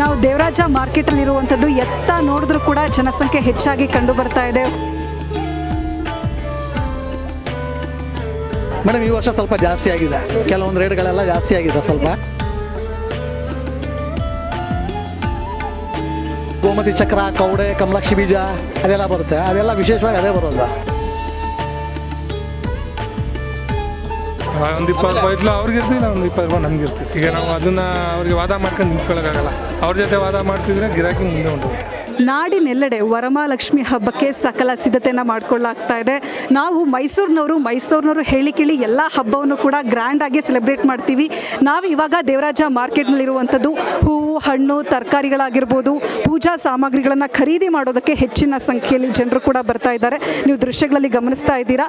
ನಾವು ದೇವರಾಜ ಮಾರ್ಕೆಟಲ್ಲಿ ಇರುವಂತದ್ದು ಎತ್ತ ನೋಡಿದ್ರೂ ಕೂಡ ಜನಸಂಖ್ಯೆ ಹೆಚ್ಚಾಗಿ ಕಂಡು ಬರ್ತಾ ಇದೆ. ಮೇಡಮ್, ಈ ವರ್ಷ ಸ್ವಲ್ಪ ಜಾಸ್ತಿ ಆಗಿದೆ. ಕೆಲವೊಂದು ರೇಟ್ಗಳೆಲ್ಲ ಜಾಸ್ತಿ ಆಗಿದೆ ಸ್ವಲ್ಪ. ಗೋಮತಿ ಚಕ್ರ, ಕೌಡೆ, ಕಮಲಾಕ್ಷಿ ಬೀಜ ಅದೆಲ್ಲ ಬರುತ್ತೆ. ಅದೆಲ್ಲ ವಿಶೇಷವಾಗಿ ಅದೇ ಬರೋದು. ಒಂದು ಇಪ್ಪತ್ತು ರೂಪಾಯಿ ಇಟ್ಲು ಅವ್ರಿಗೆ ಇರ್ತಿಲ್ಲ ಒಂದು ಇಪ್ಪತ್ತು ರೂಪಾಯಿ ನಮ್ಗೆ ಇರ್ತೀವಿ ಈಗ ನಾವು ಅದನ್ನ ಅವ್ರಿಗೆ ವಾದ ಮಾಡ್ಕೊಂಡು ನಿಂತ್ಕೊಳ್ಳೋಕ್ಕಾಗಲ್ಲ ಅವ್ರ ಜೊತೆ ವಾದ ಮಾಡ್ತಿದ್ರೆ ಗಿರಾಕಿ ಮುಂದೆ ಉಂಟು. ನಾಡಿನೆಲ್ಲೆಡೆ ವರಮಹಾಲಕ್ಷ್ಮಿ ಹಬ್ಬಕ್ಕೆ ಸಕಲ ಸಿದ್ಧತೆಯನ್ನು ಮಾಡಿಕೊಳ್ಳಾಗ್ತಾ ಇದೆ. ನಾವು ಮೈಸೂರಿನವರು ಮೈಸೂರಿನವರು ಹೇಳಿ ಕೇಳಿ ಎಲ್ಲ ಹಬ್ಬವನ್ನು ಕೂಡ ಗ್ರ್ಯಾಂಡ್ ಆಗಿ ಸೆಲೆಬ್ರೇಟ್ ಮಾಡ್ತೀವಿ. ನಾವು ಇವಾಗ ದೇವರಾಜ ಮಾರ್ಕೆಟ್ನಲ್ಲಿರುವಂಥದ್ದು ಹೂವು, ಹಣ್ಣು, ತರಕಾರಿಗಳಾಗಿರ್ಬೋದು, ಪೂಜಾ ಸಾಮಗ್ರಿಗಳನ್ನು ಖರೀದಿ ಮಾಡೋದಕ್ಕೆ ಹೆಚ್ಚಿನ ಸಂಖ್ಯೆಯಲ್ಲಿ ಜನರು ಕೂಡ ಬರ್ತಾ ಇದ್ದಾರೆ. ನೀವು ದೃಶ್ಯಗಳಲ್ಲಿ ಗಮನಿಸ್ತಾ ಇದ್ದೀರಾ.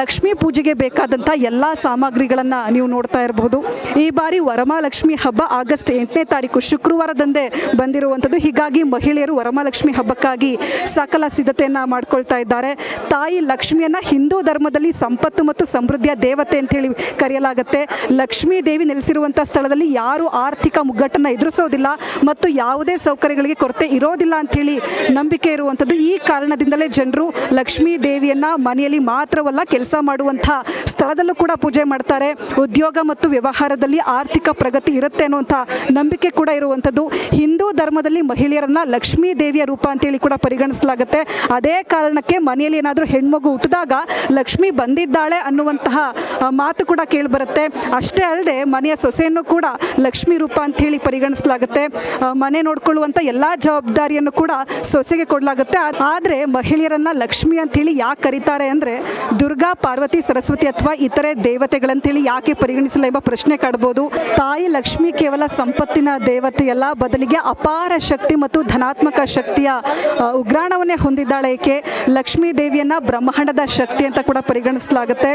ಲಕ್ಷ್ಮೀ ಪೂಜೆಗೆ ಬೇಕಾದಂಥ ಎಲ್ಲ ಸಾಮಗ್ರಿಗಳನ್ನು ನೀವು ನೋಡ್ತಾ ಇರಬಹುದು ಈ ಬಾರಿ ವರಮಹಾಲಕ್ಷ್ಮಿ ಹಬ್ಬ ಆಗಸ್ಟ್ ಎಂಟನೇ ತಾರೀಕು ಶುಕ್ರವಾರದಂದೇ ಬಂದಿರುವಂಥದ್ದು ಹೀಗಾಗಿ ಮಹಿಳೆಯರು ವರಮಹಾಲಕ್ಷ್ಮಿ ಹಬ್ಬಕ್ಕಾಗಿ ಸಕಲ ಸಿದ್ಧತೆಯನ್ನು ಮಾಡ್ಕೊಳ್ತಾ ಇದ್ದಾರೆ. ತಾಯಿ ಲಕ್ಷ್ಮಿಯನ್ನ ಹಿಂದೂ ಧರ್ಮದಲ್ಲಿ ಸಂಪತ್ತು ಮತ್ತು ಸಮೃದ್ಧಿಯ ದೇವತೆ ಅಂತೇಳಿ ಕರೆಯಲಾಗುತ್ತೆ. ಲಕ್ಷ್ಮೀ ದೇವಿ ನೆಲೆಸಿರುವಂಥ ಸ್ಥಳದಲ್ಲಿ ಯಾರು ಆರ್ಥಿಕ ಮುಗ್ಗಟ್ಟನ್ನು ಎದುರಿಸೋದಿಲ್ಲ ಮತ್ತು ಯಾವುದೇ ಸೌಕರ್ಯಗಳಿಗೆ ಕೊರತೆ ಇರೋದಿಲ್ಲ ಅಂತೇಳಿ ನಂಬಿಕೆ ಇರುವಂಥದ್ದು. ಈ ಕಾರಣದಿಂದಲೇ ಜನರು ಲಕ್ಷ್ಮೀ ದೇವಿಯನ್ನ ಮನೆಯಲ್ಲಿ ಮಾತ್ರವಲ್ಲ ಕೆಲಸ ಮಾಡುವಂಥ ಸ್ಥಳದಲ್ಲೂ ಕೂಡ ಪೂಜೆ ಮಾಡ್ತಾರೆ. ಉದ್ಯೋಗ ಮತ್ತು ವ್ಯವಹಾರದಲ್ಲಿ ಆರ್ಥಿಕ ಪ್ರಗತಿ ಇರುತ್ತೆ ಅನ್ನುವಂಥ ನಂಬಿಕೆ ಕೂಡ ಇರುವಂಥದ್ದು. ಹಿಂದೂ ಧರ್ಮದಲ್ಲಿ ಮಹಿಳೆಯರನ್ನ ಲಕ್ಷ್ಮೀ ದೇವಿಯ ರೂಪ ಅಂತೇಳಿ ಕೂಡ ಪರಿಗಣಿಸಲಾಗುತ್ತೆ. ಅದೇ ಕಾರಣಕ್ಕೆ ಮನೆಯಲ್ಲಿ ಏನಾದರೂ ಹೆಣ್ಮಗು ಹುಟ್ಟಿದಾಗ ಲಕ್ಷ್ಮಿ ಬಂದಿದ್ದಾಳೆ ಅನ್ನುವಂತಹ ಮಾತು ಕೂಡ ಕೇಳಿಬರುತ್ತೆ. ಅಷ್ಟೇ ಅಲ್ಲದೆ ಮನೆಯ ಸೊಸೆಯನ್ನು ಕೂಡ ಲಕ್ಷ್ಮಿ ರೂಪ ಅಂತೇಳಿ ಪರಿಗಣಿಸಲಾಗುತ್ತೆ. ಆ, ಮನೆ ನೋಡ್ಕೊಳ್ಳುವಂಥ ಎಲ್ಲ ಜವಾಬ್ದಾರಿಯನ್ನು ಕೂಡ ಸೊಸೆಗೆ ಕೊಡಲಾಗುತ್ತೆ. ಆದರೆ ಮಹಿಳೆಯರನ್ನ ಲಕ್ಷ್ಮಿ ಅಂತೇಳಿ ಯಾಕೆ ಕರೀತಾರೆ ಅಂದರೆ ದುರ್ಗಾ ಪಾರ್ವತಿ ಸರಸ್ವತಿ ಅಥವಾ ಇತರೆ ದೇವತೆಗಳಂತೇಳಿ ಯಾಕೆ ಪರಿಗಣಿಸಿಲ್ಲ ಎಂಬ ಪ್ರಶ್ನೆ ಕಾಡ್ಬೋದು. ತಾಯಿ ಲಕ್ಷ್ಮಿ ಕೇವಲ ಸಂಪತ್ತಿನ ದೇವತೆಯಲ್ಲ ಬದಲಿಗೆ ಅಪಾರ ಶಕ್ತಿ ಮತ್ತು ಧನಾತ್ಮಕ ಶಕ್ತಿಯ ಉಗ್ರಾಣವನ್ನೇ ಹೊಂದಿದ್ದಾಳೆ ಏಕೆ? ಲಕ್ಷ್ಮೀ ದೇವಿಯನ್ನ ಬ್ರಹ್ಮಾಂಡದ ಶಕ್ತಿ ಅಂತ ಕೂಡ ಪರಿಗಣಿಸಲಾಗುತ್ತೆ.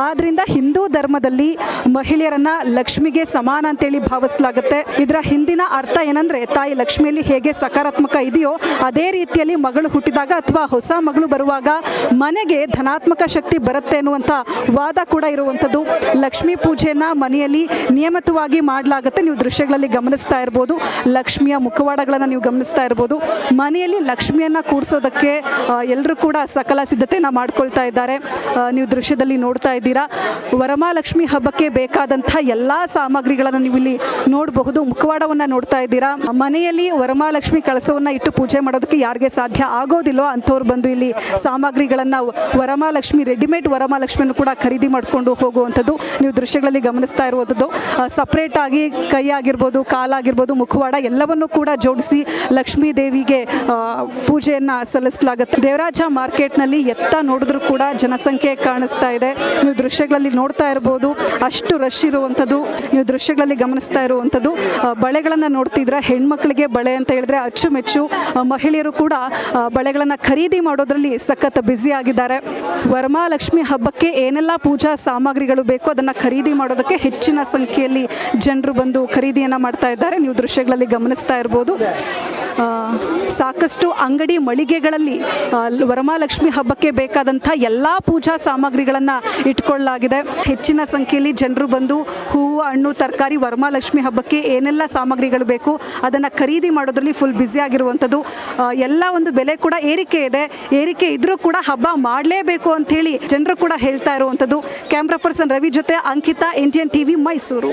ಆದ್ರಿಂದ ಹಿಂದೂ ಧರ್ಮದಲ್ಲಿ ಮಹಿಳೆಯರನ್ನ ಲಕ್ಷ್ಮಿಗೆ ಸಮಾನ ಅಂತೇಳಿ ಭಾವಿಸಲಾಗುತ್ತೆ. ಇದರ ಹಿಂದಿನ ಅರ್ಥ ಏನಂದ್ರೆ, ತಾಯಿ ಲಕ್ಷ್ಮಿಯಲ್ಲಿ ಹೇಗೆ ಸಕಾರಾತ್ಮಕ ಇದೆಯೋ, ಅದೇ ರೀತಿಯಲ್ಲಿ ಮಗಳು ಹುಟ್ಟಿದಾಗ ಅಥವಾ ಹೊಸ ಮಗಳು ಬರುವಾಗ ಮನೆಗೆ ಧನಾತ್ಮಕ ಶಕ್ತಿ ಬರುತ್ತೆ ಅನ್ನುವಂಥ ವಾದ ಕೂಡ ಇರುವಂಥದ್ದು. ಲಕ್ಷ್ಮೀ ಪೂಜೆಯನ್ನು ಮನೆಯಲ್ಲಿ ನಿಯಮಿತವಾಗಿ ಮಾಡಲಾಗುತ್ತೆ. ನೀವು ದೃಶ್ಯಗಳಲ್ಲಿ ಗಮನಿಸ್ತಾ ಇರ್ಬೋದು. ಲಕ್ಷ್ಮಿಯ ಮುಖವಾಡಗಳನ್ನು ನೀವು ಗಮನಿಸ್ತಾ ಇರ್ಬೋದು. ಮನೆಯಲ್ಲಿ ಲಕ್ಷ್ಮಿಯನ್ನು ಕೂರಿಸೋದಕ್ಕೆ ಎಲ್ಲರೂ ಕೂಡ ಸಕಲ ಸಿದ್ಧತೆಯನ್ನು ಮಾಡ್ಕೊಳ್ತಾ ಇದ್ದಾರೆ. ನೀವು ದೃಶ್ಯದಲ್ಲಿ ನೋಡ್ತಾ ಇದ್ದೀರಾ. ವರಮಹಾಲಕ್ಷ್ಮಿ ಹಬ್ಬಕ್ಕೆ ಬೇಕಾದಂಥ ಎಲ್ಲ ಸಾಮಗ್ರಿಗಳನ್ನು ನೀವು ಇಲ್ಲಿ ನೋಡಬಹುದು, ಮುಖವಾಡವನ್ನು ನೋಡ್ತಾ ಇದ್ದೀರಾ. ಮನೆಯಲ್ಲಿ ವರಮಹಾಲಕ್ಷ್ಮಿ ಕಳಸವನ್ನು ಇಟ್ಟು ಪೂಜೆ ಮಾಡೋದಕ್ಕೆ ಯಾರಿಗೆ ಸಾಧ್ಯ ಆಗೋದಿಲ್ಲೋ ಅಂಥವ್ರು ಬಂದು ಇಲ್ಲಿ ಸಾಮಗ್ರಿಗಳನ್ನು ವರಮಹಾಲಕ್ಷ್ಮಿ, ರೆಡಿಮೇಡ್ ವರಮಹಾಲಕ್ಷ್ಮಿಯನ್ನು ಕೂಡ ಖರೀದಿ ಮಾಡಿಕೊಂಡು ಹೋಗುವಂಥದ್ದು ನೀವು ದೃಶ್ಯಗಳಲ್ಲಿ ಗಮನಿಸ್ತಾ ಇರುವಂಥದ್ದು. ಸಪ್ರೇಟಾಗಿ ಕೈ ಆಗಿರ್ಬೋದು ಕಾಲಾಗಿರ್ಬೋದು, ಮುಖವಾಡ ಎಲ್ಲವನ್ನು ಕೂಡ ಜೋಡಿಸಿ ಲಕ್ಷ್ಮೀ ದೇವಿಗೆ ಆ, ಪೂಜೆಯನ್ನ ಸಲ್ಲಿಸಲಾಗುತ್ತೆ. ದೇವರಾಜ ಮಾರ್ಕೆಟ್ನಲ್ಲಿ ಎತ್ತ ನೋಡಿದ್ರೂ ಕೂಡ ಜನಸಂಖ್ಯೆ ಕಾಣಿಸ್ತಾ ಇದೆ. ನೀವು ದೃಶ್ಯಗಳಲ್ಲಿ ನೋಡ್ತಾ ಇರ್ಬೋದು ಅಷ್ಟು ರಶ್ ಇರುವಂಥದ್ದು ನೀವು ದೃಶ್ಯಗಳಲ್ಲಿ ಗಮನಿಸ್ತಾ ಇರುವಂಥದ್ದು. ಬಳೆಗಳನ್ನು ನೋಡ್ತಿದ್ರೆ ಹೆಣ್ಮಕ್ಳಿಗೆ ಬಳೆ ಅಂತ ಹೇಳಿದ್ರೆ ಅಚ್ಚುಮೆಚ್ಚು ಮಹಿಳೆಯರು ಕೂಡ ಬಳೆಗಳನ್ನು ಖರೀದಿ ಮಾಡೋದ್ರಲ್ಲಿ ಸಖತ್ ಬ್ಯುಸಿ ಆಗಿದ್ದಾರೆ. ವರಮಹಾಲಕ್ಷ್ಮಿ ಹಬ್ಬಕ್ಕೆ ಏನೆಲ್ಲ ಪೂಜಾ ಸಾಮಗ್ರಿಗಳು ಬೇಕು ಅದನ್ನು ಖರೀದಿ ಮಾಡೋದಕ್ಕೆ ಹೆಚ್ಚಿನ ಸಂಖ್ಯೆಯಲ್ಲಿ ಜನರು ಬಂದು ಖರೀದಿಯನ್ನು ಮಾಡ್ತಾ ಇದ್ದಾರೆ. ನೀವು ದೃಶ್ಯಗಳಲ್ಲಿ ಗಮನಿಸ್ತಾ ಇರ್ಬೋದು. ಸಾಕಷ್ಟು ಅಂಗಡಿ ಮಳಿಗೆಗಳಲ್ಲಿ ವರಮಹಾಲಕ್ಷ್ಮಿ ಹಬ್ಬಕ್ಕೆ ಬೇಕಾದಂಥ ಎಲ್ಲ ಪೂಜಾ ಸಾಮಗ್ರಿಗಳನ್ನು ಇಟ್ಕೊಳ್ಳಲಾಗಿದೆ. ಹೆಚ್ಚಿನ ಸಂಖ್ಯೆಯಲ್ಲಿ ಜನರು ಬಂದು ಹೂವು, ಹಣ್ಣು, ತರಕಾರಿ, ವರಮಹಾಲಕ್ಷ್ಮಿ ಹಬ್ಬಕ್ಕೆ ಏನೆಲ್ಲ ಸಾಮಗ್ರಿಗಳು ಬೇಕು, ಅದನ್ನು ಖರೀದಿ ಮಾಡೋದ್ರಲ್ಲಿ ಫುಲ್ ಬ್ಯುಸಿ ಆಗಿರುವಂಥದ್ದು. ಎಲ್ಲ ಒಂದು ಬೆಲೆ ಕೂಡ ಏರಿಕೆ ಇದೆ. ಏರಿಕೆ ಇದ್ರೂ ಕೂಡ ಹಬ್ಬ ಮಾಡಲೇಬೇಕು ಅಂಥೇಳಿ ಜನರು ಕೂಡ ಹೇಳ್ತಾ ಇರುವಂಥದ್ದು. ಕ್ಯಾಮ್ರಾ ಪರ್ಸನ್ ರವಿ ಜೊತೆ ಅಂಕಿತಾ ಇಂಡಿಯನ್ ಟಿವಿ ಮೈಸೂರು